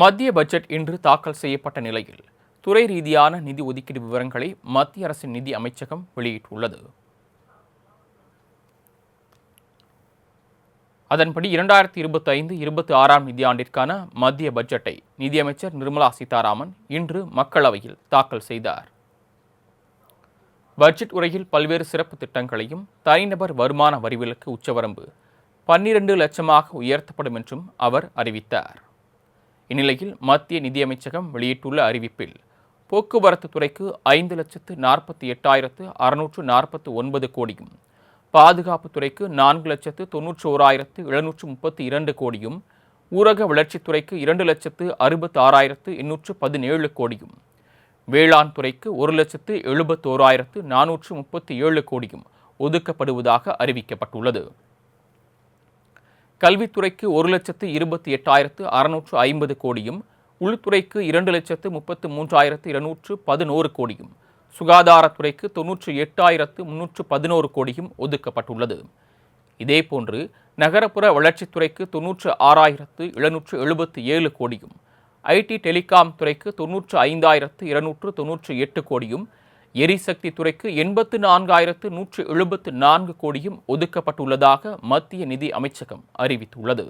மத்திய பட்ஜெட் இன்று தாக்கல் செய்யப்பட்ட நிலையில் துறை ரீதியான நிதி ஒதுக்கீடு விவரங்களை மத்திய அரசின் நிதி அமைச்சகம் வெளியிட்டுள்ளது. அதன்படி இரண்டாயிரத்தி இருபத்தி ஐந்து இருபத்தி ஆறாம் நிதியாண்டிற்கான மத்திய பட்ஜெட்டை நிதியமைச்சர் நிர்மலா சீதாராமன் இன்று மக்களவையில் தாக்கல் செய்தார். பட்ஜெட் உரையில் பல்வேறு சிறப்பு திட்டங்களையும் தனிநபர் வருமான வரிவிலக்கு உச்சவரம்பு பன்னிரண்டு லட்சமாக உயர்த்தப்படும் என்றும் அவர் அறிவித்தார். இந்நிலையில் மத்திய நிதியமைச்சகம் வெளியிட்டுள்ள அறிவிப்பில் போக்குவரத்து துறைக்கு ஐந்து லட்சத்து நாற்பத்தி எட்டாயிரத்து அறுநூற்று நாற்பத்து ஒன்பது கோடியும் பாதுகாப்பு துறைக்கு நான்கு லட்சத்து தொன்னூற்றி ஓராயிரத்து எழுநூற்று முப்பத்தி இரண்டு கோடியும் ஊரக வளர்ச்சித்துறைக்கு இரண்டு லட்சத்து அறுபத்தி ஆறாயிரத்து எண்ணூற்று பதினேழு கோடியும் வேளாண் துறைக்கு ஒரு லட்சத்து எழுபத்தோராயிரத்து நானூற்று முப்பத்தி ஏழு கோடியும் ஒதுக்கப்படுவதாக அறிவிக்கப்பட்டுள்ளது. கல்வித்துறைக்கு ஒரு லட்சத்து இருபத்தி எட்டாயிரத்து அறுநூற்று ஐம்பது கோடியும் உள்துறைக்கு இரண்டு லட்சத்து முப்பத்து மூன்றாயிரத்து இருநூற்று பதினோரு கோடியும் சுகாதாரத்துறைக்கு தொன்னூற்று எட்டாயிரத்து முன்னூற்று பதினோரு கோடியும் ஒதுக்கப்பட்டுள்ளது. இதேபோன்று நகரப்புற வளர்ச்சித்துறைக்கு தொன்னூற்று ஆறாயிரத்து எழுநூற்று எழுபத்தி ஏழு கோடியும் ஐடி டெலிகாம் துறைக்கு தொன்னூற்று ஐந்தாயிரத்து இருநூற்று தொன்னூற்று எட்டு கோடியும் எரிசக்தி துறைக்கு எண்பத்து நான்காயிரத்து நூற்று எழுபத்து நான்கு கோடியும் ஒதுக்கப்பட்டுள்ளதாக மத்திய நிதி அமைச்சகம் அறிவித்துள்ளது.